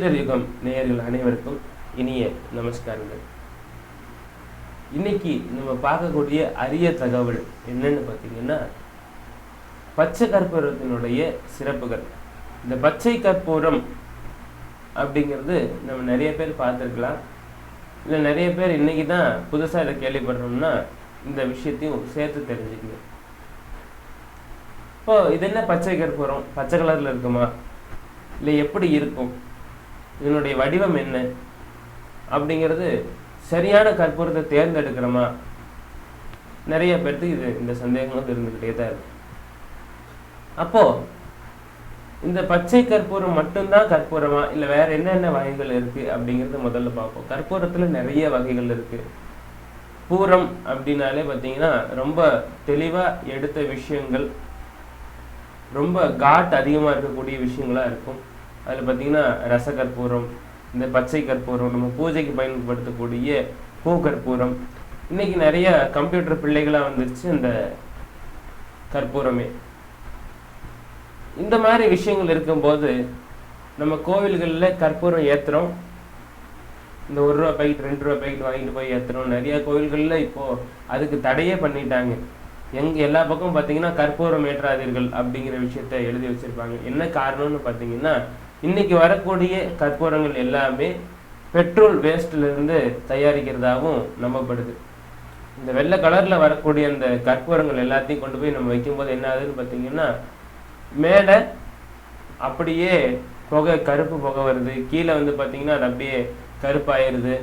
Digital யுகம் நேயர்கள் அனைவருக்கும் இனிய நமஸ்காரங்கள். இன்னைக்கு நம்ம பார்க்கக்கூடிய அரிய தகவல் என்னன்னு பார்த்தீங்கன்னா பச்சை கற்பூரத்தினுடைய சிறப்புகள். இந்த பச்சை கற்பூரம் அப்படிங்கிறது நம்ம நிறைய பேர் பார்த்துருக்கலாம். இல்லை நிறைய பேர் இன்னைக்கு தான் புதுசாக இதை கேள்விப்படுறோம்னா இந்த விஷயத்தையும் சேர்த்து தெரிஞ்சுக்கணும். இப்போ இது என்ன பச்சை கற்பூரம்? பச்சை கலரில் இருக்குமா? இல்லை எப்படி இருக்கும்? இதனுடைய வடிவம் என்ன? அப்படிங்கிறது சரியான கற்பூரத்தை தேர்ந்தெடுக்கிறோமா? நிறைய பேர்த்துக்கு இது இந்த சந்தேகங்களும் இருந்துக்கிட்டே தான் இருக்கு. அப்போ இந்த பச்சை கற்பூரம் மட்டும்தான் கற்பூரமா? இல்லை வேற என்னென்ன வகைகள் இருக்கு? அப்படிங்கிறத முதல்ல பார்ப்போம். கற்பூரத்துல நிறைய வகைகள் இருக்கு. பூரம் அப்படின்னாலே பார்த்தீங்கன்னா ரொம்ப தெளிவா எடுத்த விஷயங்கள் ரொம்ப காட் அதிகமாக இருக்கக்கூடிய விஷயங்களா இருக்கும். அதில் பார்த்தீங்கன்னா ரச கற்பூரம் இந்த பச்சை கற்பூரம் நம்ம பூஜைக்கு பயன்படுத்தக்கூடிய பூ கற்பூரம் இன்னைக்கு நிறைய கம்ப்யூட்டர் பிள்ளைகளாக வந்துருச்சு இந்த கற்பூரமே. இந்த மாதிரி விஷயங்கள் இருக்கும்போது நம்ம கோவில்களில் கற்பூரம் ஏற்றுறோம் இந்த ஒரு ரூபா பைக்கெட் ரெண்டு ரூபா பைக்கெட் வாங்கிட்டு போய் ஏற்றுறோம் நிறைய கோவில்களில் இப்போ அதுக்கு தடையே பண்ணிட்டாங்க. எங்க எல்லா பக்கமும் பார்த்தீங்கன்னா கற்பூரம் ஏற்றாதீர்கள் அப்படிங்கிற விஷயத்த எழுதி வச்சிருப்பாங்க. என்ன காரணம்னு பார்த்தீங்கன்னா இன்னைக்கு வரக்கூடிய கற்பூரங்கள் எல்லாமே பெட்ரோல் வேஸ்ட்லேருந்து தயாரிக்கிறதாகவும் நம்பப்படுது. இந்த வெள்ளை கலரில் வரக்கூடிய அந்த கற்பூரங்கள் எல்லாத்தையும் கொண்டு போய் நம்ம வைக்கும்போது என்ன ஆகுதுன்னு பார்த்தீங்கன்னா மேலே அப்படியே புகை கருப்பு புகை வருது. கீழே வந்து பார்த்தீங்கன்னா அது அப்படியே கருப்பாயிருது.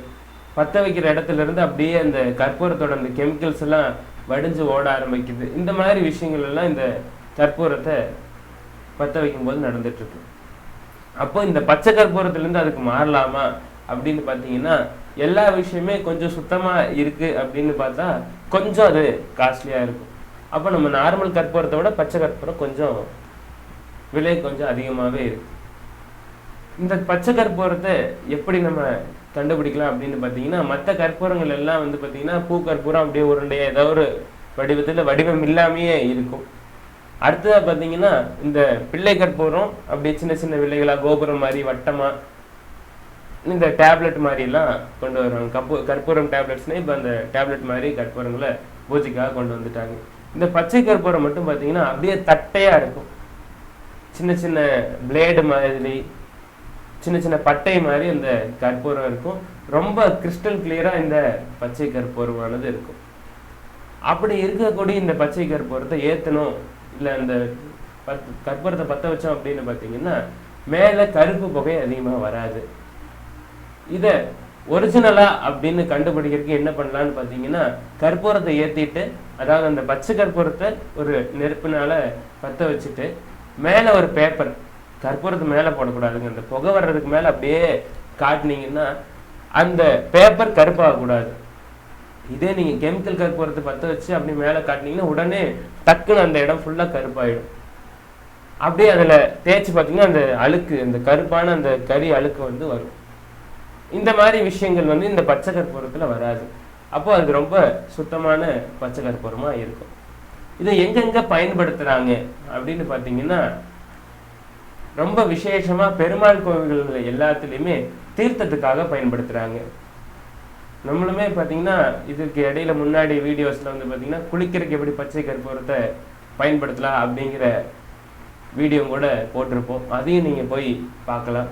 பற்ற வைக்கிற இடத்துல இருந்து அப்படியே அந்த கற்பூரத்தோட அந்த கெமிக்கல்ஸ் எல்லாம் வடிஞ்சு ஓட ஆரம்பிக்குது. இந்த மாதிரி விஷயங்கள் எல்லாம் இந்த கற்பூரத்தை பற்ற வைக்கும்போது நடந்துட்டுருக்கு அப்போ இந்த பச்சை கற்பூரத்துலேருந்து அதுக்கு மாறலாமா அப்படின்னு பார்த்தீங்கன்னா எல்லா விஷயமே கொஞ்சம் சுத்தமாக இருக்குது அப்படின்னு பார்த்தா கொஞ்சம் அது காஸ்ட்லியாக இருக்கும். அப்போ நம்ம நார்மல் கற்பூரத்தை விட பச்சை கற்பூரம் கொஞ்சம் விலை கொஞ்சம் அதிகமாகவே இருக்கு. இந்த பச்சை கற்பூரத்தை எப்படி நம்ம கண்டுபிடிக்கலாம் அப்படின்னு பார்த்தீங்கன்னா மற்ற கற்பூரங்கள் எல்லாம் வந்து பார்த்தீங்கன்னா பூ கற்பூரம் அப்படியே உருண்டைய ஏதோ ஒரு வடிவத்தில் வடிவம் இல்லாமையே இருக்கும். அடுத்ததாக பார்த்தீங்கன்னா இந்த பிள்ளை கற்பூரம் அப்படியே சின்ன சின்ன வில்லைகளாக கோபுரம் மாதிரி வட்டமாக இந்த டேப்லெட் மாதிரிலாம் கொண்டு வருவாங்க. கப்பு கற்பூரம் டேப்லெட்ஸ்னு இப்போ அந்த டேப்லெட் மாதிரி கற்பூரங்களை பூஜைக்காக கொண்டு வந்துட்டாங்க. இந்த பச்சை கற்பூரம் மட்டும் பார்த்தீங்கன்னா அப்படியே தட்டையாக இருக்கும். சின்ன சின்ன பிளேடு மாதிரி சின்ன சின்ன பட்டை மாதிரி அந்த கற்பூரம் இருக்கும். ரொம்ப கிறிஸ்டல் கிளியரா இந்த பச்சை கற்பூரமானது இருக்கும். அப்படி இருக்கக்கூடிய இந்த பச்சை கற்பூரத்தை ஏத்தணும். இல்லை அந்த பத் கற்பூரத்தை பற்ற வச்சோம் அப்படின்னு பார்த்தீங்கன்னா மேலே கருப்பு புகை அதிகமாக வராது. இதை ஒரிஜினலா அப்படின்னு கண்டுபிடிக்கிறதுக்கு என்ன பண்ணலாம்னு பார்த்தீங்கன்னா கற்பூரத்தை ஏற்றிட்டு அதாவது அந்த பச்சை கற்பூரத்தை ஒரு நெருப்புனால பற்ற வச்சுட்டு மேலே ஒரு பேப்பர் கற்பூரத்து மேலே போடக்கூடாதுங்க. அந்த புகை வர்றதுக்கு மேலே அப்படியே காட்டினீங்கன்னா அந்த பேப்பர் கருப்பாகக்கூடாது. இதே நீங்கள் கெமிக்கல் கருப்புறத்தை பற்ற வச்சு அப்படி மேலே காட்டினீங்கன்னா உடனே டக்குன்னு அந்த இடம் ஃபுல்லாக கருப்பாயிடும். அப்படியே அதில் தேய்ச்சி பார்த்தீங்கன்னா அந்த அழுக்கு அந்த கருப்பான அந்த கறி அழுக்கு வந்து வரும். இந்த மாதிரி விஷயங்கள் வந்து இந்த பச்சை கற்பூரத்தில் வராது. அப்போ அது ரொம்ப சுத்தமான பச்சை கற்பூரமாக இருக்கும். இதை எங்கெங்க பயன்படுத்துகிறாங்க அப்படின்னு பார்த்தீங்கன்னா ரொம்ப விசேஷமா பெருமாள் கோவில்கள் எல்லாத்துலேயுமே தீர்த்தத்துக்காக பயன்படுத்துறாங்க. நம்மளுமே பார்த்தீங்கன்னா இதுக்கு இடையில முன்னாடி வீடியோஸ்ல வந்து பார்த்தீங்கன்னா குளிக்கிறதுக்கு எப்படி பச்சை கற்பூரத்தை பயன்படுத்தலாம் அப்படிங்கிற வீடியோ கூட போட்டிருப்போம். அதையும் நீங்க போய் பார்க்கலாம்.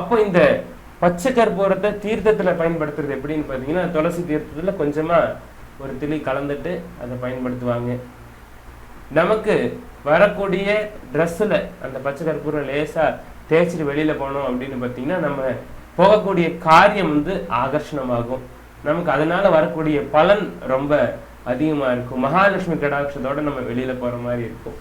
அப்போ இந்த பச்சை கற்பூரத்தை தீர்த்தத்துல பயன்படுத்துறது எப்படின்னு பார்த்தீங்கன்னா துளசி தீர்த்தத்துல கொஞ்சமா ஒரு திளி கலந்துட்டு அதை பயன்படுத்துவாங்க. நமக்கு வரக்கூடிய ட்ரெஸ்ஸில் அந்த பச்சை கற்பூரம் லேசாக தேய்ச்சிட்டு வெளியில் போனோம் அப்படின்னு பார்த்தீங்கன்னா நம்ம போகக்கூடிய காரியம் வந்து ஆகர்ஷணமாகும். நமக்கு அதனால வரக்கூடிய பலன் ரொம்ப அதிகமாக இருக்கும். மகாலட்சுமி கடாட்சத்தோட நம்ம வெளியில் போகிற மாதிரி இருக்கும்.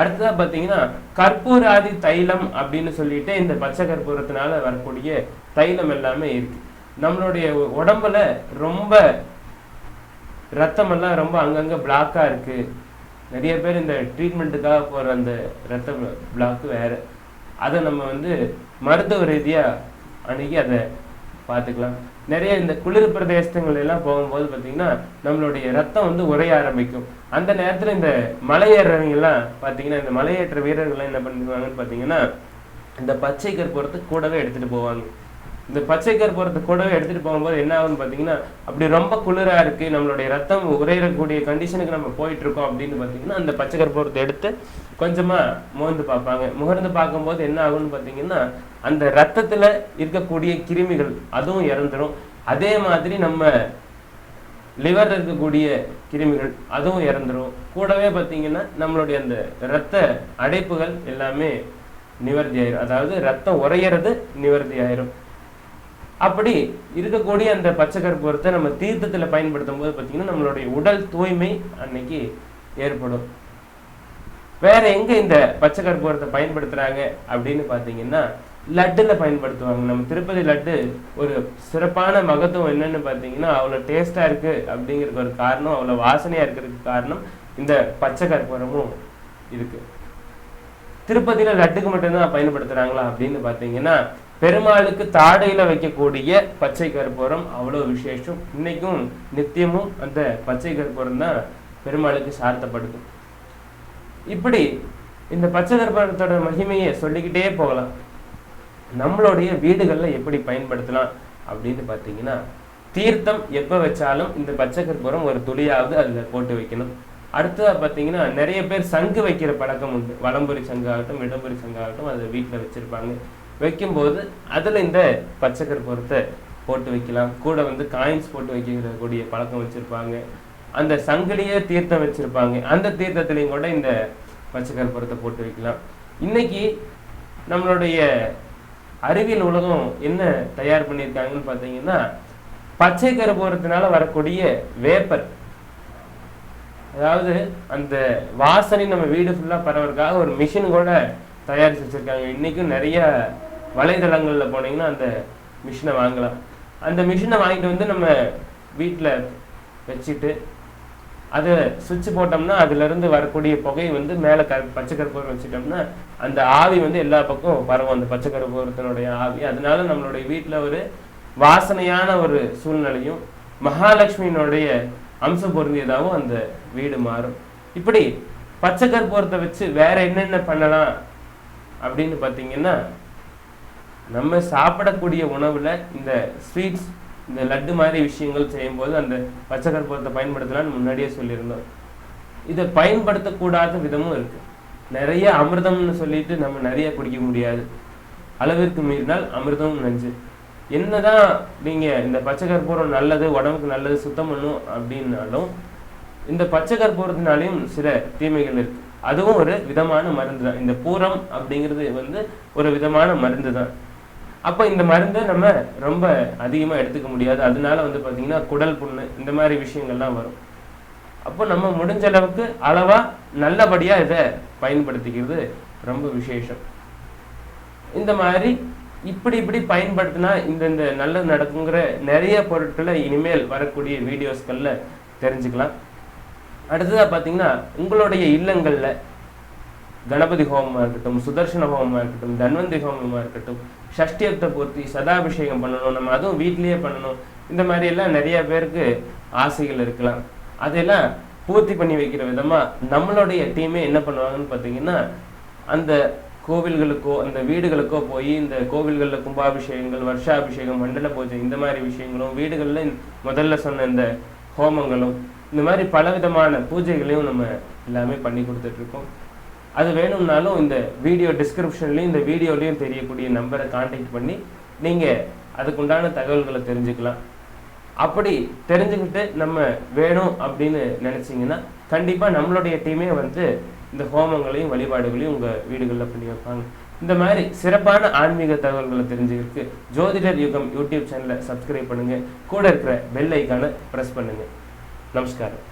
அடுத்ததாக பார்த்தீங்கன்னா கற்பூராதி தைலம் அப்படின்னு சொல்லிட்டு இந்த பச்சை கற்பூரத்தினால வரக்கூடிய தைலம் எல்லாமே இருக்கு. நம்மளுடைய உடம்புல ரொம்ப ரத்தமெல்லாம் ரொம்ப அங்கங்கே பிளாக்கா இருக்கு. நிறைய பேர் இந்த ட்ரீட்மெண்ட்டுக்காக போகிற அந்த ரத்த பிளாக்கு வேறு. அதை நம்ம வந்து மருத்துவ ரீதியாக அன்றைக்கி அதை பார்த்துக்கலாம். நிறைய இந்த குளிர் பிரதேசங்கள் எல்லாம் போகும்போது பார்த்தீங்கன்னா நம்மளுடைய ரத்தம் வந்து உரைய ஆரம்பிக்கும். அந்த நேரத்தில் இந்த மலையேறவங்க எல்லாம் பார்த்தீங்கன்னா இந்த மலையேற்ற வீரர்கள்லாம் என்ன பண்ணுவாங்கன்னு பார்த்தீங்கன்னா இந்த பச்சை கற்பூரத்தை கூடவே எடுத்துட்டு போவாங்க. இந்த பச்சை கற்பூரத்தை கூடவே எடுத்துட்டு போகும்போது என்ன ஆகும்னு பார்த்தீங்கன்னா அப்படி ரொம்ப குளிரா இருக்கு நம்மளுடைய ரத்தம் உரையிடக்கூடிய கண்டிஷனுக்கு நம்ம போயிட்டு இருக்கோம் அப்படின்னு பார்த்தீங்கன்னா அந்த பச்சை கற்பூரத்தை எடுத்து கொஞ்சமா முகர்ந்து பார்ப்பாங்க. முகர்ந்து பார்க்கும்போது என்ன ஆகும்னு பார்த்தீங்கன்னா அந்த ரத்தத்துல இருக்கக்கூடிய கிருமிகள் அதுவும் இறந்துரும். அதே மாதிரி நம்ம லிவர் இருக்கக்கூடிய கிருமிகள் அதுவும் இறந்துடும் கூடவே பார்த்தீங்கன்னா நம்மளுடைய அந்த இரத்த அடைப்புகள் எல்லாமே நிவர்த்தி ஆயிரும். அதாவது ரத்தம் உறையிறது நிவர்த்தி ஆயிரும். அப்படி இருக்கக்கூடிய அந்த பச்சை கற்பூரத்தை நம்ம தீர்த்தத்துல பயன்படுத்தும் போது பார்த்தீங்கன்னா நம்மளுடைய உடல் தூய்மை அன்னைக்கு ஏற்படும். வேற எங்க இந்த பச்சை கற்பூரத்தை பயன்படுத்துறாங்க அப்படின்னு பார்த்தீங்கன்னா லட்டுல பயன்படுத்துவாங்க. நம்ம திருப்பதி லட்டு ஒரு சிறப்பான மகத்துவம் என்னன்னு பார்த்தீங்கன்னா அவ்வளோ டேஸ்டா இருக்கு அப்படிங்கிறதுக்கு ஒரு காரணம் அவ்வளோ வாசனையா இருக்கிறதுக்கு காரணம் இந்த பச்சை கற்பூரமும் இருக்கு. திருப்பதியில லட்டுக்கு மட்டும்தான் பயன்படுத்துறாங்களா அப்படின்னு பார்த்தீங்கன்னா பெருமாளுக்கு தாடையில வைக்கக்கூடிய பச்சை கற்பூரம் அவ்வளோ விசேஷம். இன்னைக்கும் நித்தியமும் அந்த பச்சை கற்பூரம் தான் பெருமாளுக்கு சார்த்தப்படுது இப்படி இந்த பச்சை கற்பூரத்தோட மகிமையை சொல்லிக்கிட்டே போகலாம். நம்மளுடைய வீடுகள்ல எப்படி பயன்படுத்தலாம் அப்படின்னு பார்த்தீங்கன்னா தீர்த்தம் எப்போ வச்சாலும் இந்த பச்சை கற்பூரம் ஒரு துளியாவது அதில் போட்டு வைக்கணும். அடுத்ததாக பார்த்தீங்கன்னா நிறைய பேர் சங்கு வைக்கிற பழக்கம் உண்டு. வலம்புரி சங்காகட்டும் இடம்புரி சங்காகட்டும் அதை வீட்டில் வச்சிருப்பாங்க. வைக்கும்போது அதில் இந்த பச்சை கற்பூரத்தை போட்டு வைக்கலாம். கூட வந்து காயின்ஸ் போட்டு வைக்கக்கூடிய பழக்கம் வச்சிருப்பாங்க. அந்த சங்கிலியே தீர்த்தம் வச்சிருப்பாங்க. அந்த தீர்த்தத்துலேயும் கூட இந்த பச்சை கற்பூரத்தை போட்டு வைக்கலாம். இன்னைக்கு நம்மளுடைய அறிவியல் உலகம் என்ன தயார் பண்ணியிருக்காங்கன்னு பார்த்தீங்கன்னா பச்சை கருப்பூரத்தினால வரக்கூடிய வேப்பர். அதாவது அந்த வாசனை நம்ம வீடு ஃபுல்லாக பரவறதுக்காக ஒரு மிஷின் கூட தயாரித்து வச்சுருக்காங்க. இன்றைக்கும் நிறைய வலைதளங்களில் போனீங்கன்னா அந்த மிஷினை வாங்கலாம். அந்த மிஷினை வாங்கிட்டு வந்து நம்ம வீட்டில் வச்சுட்டு அதை சுவிட்ச் போட்டோம்னா அதுலேருந்து வரக்கூடிய புகை வந்து மேலே க பச்சை கற்பூரம் வச்சுட்டோம்னா அந்த ஆவி வந்து எல்லா பக்கம் பரவும். அந்த பச்சை கருப்பூரத்தினுடைய ஆவி. அதனால நம்மளுடைய வீட்டில் ஒரு வாசனையான ஒரு சூழ்நிலையும் மகாலட்சுமியினுடைய அம்சம் பொருந்தியதாகவும் அந்த வீடு மாறும். இப்படி பச்சை கற்பூரத்தை வச்சு வேற என்னென்ன பண்ணலாம் அப்படின்னு பார்த்தீங்கன்னா நம்ம சாப்பிடக்கூடிய உணவுல இந்த ஸ்வீட்ஸ் இந்த லட்டு மாதிரி விஷயங்கள் செய்யும்போது அந்த பச்சை கற்பூரத்தை பயன்படுத்தலாம்னு முன்னாடியே சொல்லியிருந்தோம். இதை பயன்படுத்தக்கூடாத விதமும் இருக்கு. நிறைய அமிர்தம்னு சொல்லிட்டு நம்ம நிறைய குடிக்க முடியாது. அளவிற்கு மீறினால் அமிர்தமும் நஞ்சு. என்னதான் நீங்க இந்த பச்சை கற்பூரம் நல்லது உடம்புக்கு நல்லது சுத்தம் பண்ணும் அப்படின்னாலும் இந்த பச்சை கற்பூரத்தினாலையும் சில தீமைகள் இருக்கு. அதுவும் ஒரு விதமான மருந்து தான் இந்த பூரம் அப்படிங்கிறது வந்து ஒரு விதமான மருந்து தான் அப்போ இந்த மருந்தை நம்ம ரொம்ப அதிகமாக எடுத்துக்க முடியாது. அதனால வந்து பார்த்தீங்கன்னா குடல் புண்ணு இந்த மாதிரி விஷயங்கள்லாம் வரும். அப்போ நம்ம முடிஞ்ச அளவுக்கு அளவாக நல்லபடியாக இதை பயன்படுத்திக்கிறது ரொம்ப விசேஷம். இந்த மாதிரி இப்படி இப்படி பயன்படுத்தினா இந்த இந்த நல்லது நடக்குங்கிற நிறைய பொருட்களை இனிமேல் வரக்கூடிய வீடியோஸ்களில் தெரிஞ்சுக்கலாம். அடுத்ததாக பார்த்தீங்கன்னா உங்களுடைய இல்லங்களில் கணபதி ஹோமமா இருக்கட்டும் சுதர்சன ஹோமமாக இருக்கட்டும் தன்வந்தி ஹோமமா இருக்கட்டும் ஷஷ்டியப்த பூர்த்தி சதாபிஷேகம் பண்ணணும் நம்ம அதுவும் வீட்லேயே பண்ணணும். இந்த மாதிரி எல்லாம் நிறைய பேருக்கு ஆசைகள் இருக்கலாம். அதெல்லாம் பூர்த்தி பண்ணி வைக்கிற விதமா நம்மளுடைய டீமே என்ன பண்ணுவாங்கன்னு பார்த்தீங்கன்னா அந்த கோவில்களுக்கோ அந்த வீடுகளுக்கோ போய் இந்த கோவில்களில் கும்பாபிஷேகங்கள் வருஷாபிஷேகம் மண்டல பூஜை இந்த மாதிரி விஷயங்களும் வீடுகளில் முதல்ல சொன்ன இந்த ஹோமங்களும் இந்த மாதிரி பலவிதமான பூஜைகளையும் நம்ம எல்லாமே பண்ணி கொடுத்துட்டு இருக்கோம். அது வேணும்னாலும் இந்த வீடியோ டிஸ்கிரிப்ஷன்லையும் இந்த வீடியோலையும் தெரியக்கூடிய நம்பரை காண்டாக்ட் பண்ணி நீங்கள் அதுக்குண்டான தகவல்களை தெரிஞ்சுக்கலாம். அப்படி தெரிஞ்சுக்கிட்டு நம்ம வேணும் அப்படின்னு நினச்சிங்கன்னா கண்டிப்பாக நம்மளுடைய டீமே வந்து இந்த ஹோமங்களையும் வழிபாடுகளையும் உங்கள் வீடுகளில் பண்ணி வைப்பாங்க. இந்த மாதிரி சிறப்பான ஆன்மீக தகவல்களை தெரிஞ்சுக்கிறதுக்கு ஜோதிடர் யுகம் யூடியூப் சேனலை சப்ஸ்கிரைப் பண்ணுங்கள் கூட இருக்கிற பெல் ஐக்கானை ப்ரெஸ் பண்ணுங்கள் நமஸ்காரம்.